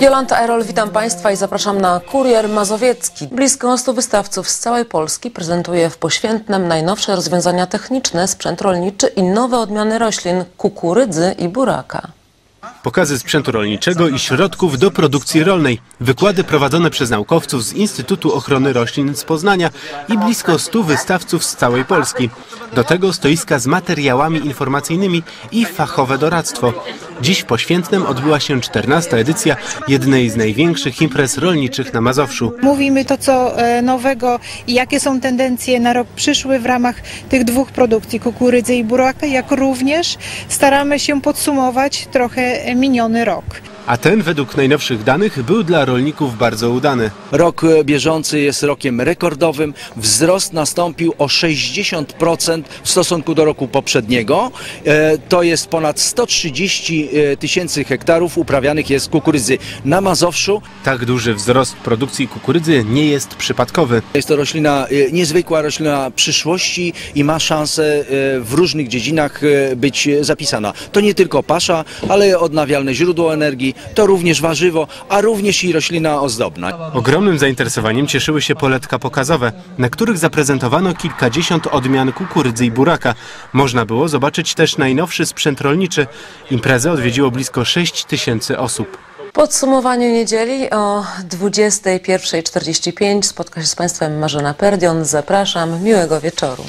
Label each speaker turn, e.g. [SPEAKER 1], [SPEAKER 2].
[SPEAKER 1] Jolanta Erol, witam Państwa i zapraszam na Kurier Mazowiecki. Blisko 100 wystawców z całej Polski prezentuje w Poświętnem najnowsze rozwiązania techniczne, sprzęt rolniczy i nowe odmiany roślin kukurydzy i buraka.
[SPEAKER 2] Pokazy sprzętu rolniczego i środków do produkcji rolnej. Wykłady prowadzone przez naukowców z Instytutu Ochrony Roślin z Poznania i blisko 100 wystawców z całej Polski. Do tego stoiska z materiałami informacyjnymi i fachowe doradztwo. Dziś w Poświętnem odbyła się 14. edycja jednej z największych imprez rolniczych na Mazowszu.
[SPEAKER 3] Mówimy to, co e, nowego i jakie są tendencje na rok przyszły w ramach tych dwóch produkcji, kukurydzy i buraka, jak również staramy się podsumować trochę miniony rok.
[SPEAKER 2] A ten według najnowszych danych był dla rolników bardzo udany.
[SPEAKER 4] Rok bieżący jest rokiem rekordowym. Wzrost nastąpił o 60% w stosunku do roku poprzedniego. E, To jest ponad 130 e, tysięcy hektarów uprawianych jest kukurydzy na Mazowszu.
[SPEAKER 2] Tak duży wzrost produkcji kukurydzy nie jest przypadkowy.
[SPEAKER 4] Jest to roślina, e, niezwykła roślina przyszłości i ma szansę w różnych dziedzinach być zapisana. To nie tylko pasza, ale odnawialne źródło energii, to również warzywo, a również i roślina ozdobna.
[SPEAKER 2] Ogromnym zainteresowaniem cieszyły się poletka pokazowe, na których zaprezentowano kilkadziesiąt odmian kukurydzy i buraka. Można było zobaczyć też najnowszy sprzęt rolniczy. Imprezę odwiedziło blisko 6 tysięcy osób.
[SPEAKER 1] Podsumowanie niedzieli o 21.45 spotka się z Państwem Marzena Perdion. Zapraszam, miłego wieczoru.